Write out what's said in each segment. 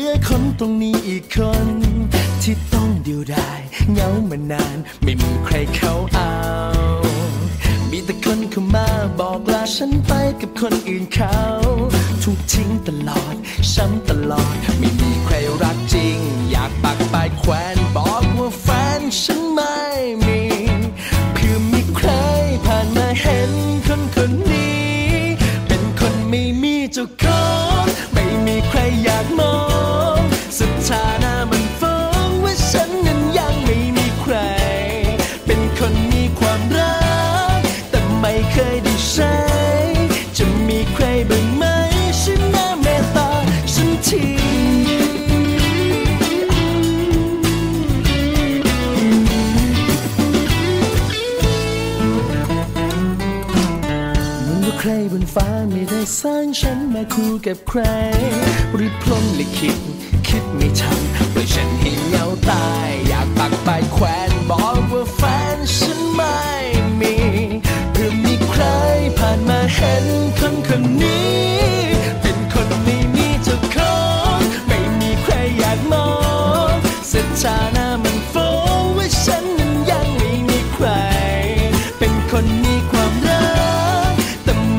ือคนตรงนี้อีกคน ที่ต้องเดียวดายเหงามานาน ไม่มีใครเขาเอา มีแต่คนเข้ามาบอกลาฉันไปกับคนอื่นเขา ถูกทิ้งตลอด ช้ำตลอด ไม่มีใครรักจริง อยากปักปายแขวน ความรัก แต่ไม่เคยได้ใช้ จะมีใครบ้างไหมช่วยมาเมตตาฉันทีเหมือนว่าใครบนฟ้าไม่ได้สร้างฉันมาคู่กับใคร ริบพลมลิขิตคิดไม่ทันปล่อยฉันให้เหงาตาย อยากปักไปายแขวน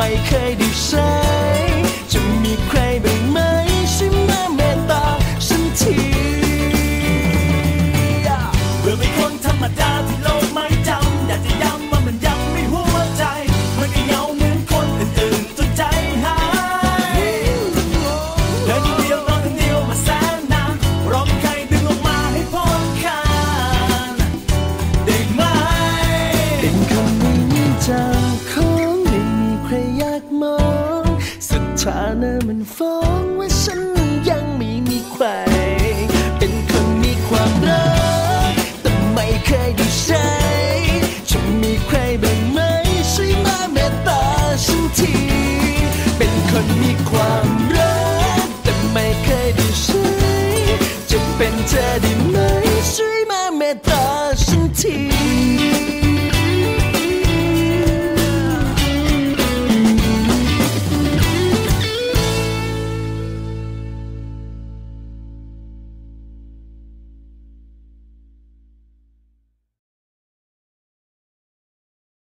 ไม่เคยได้ใช้ ฐานะมันฟ้องว่าฉัน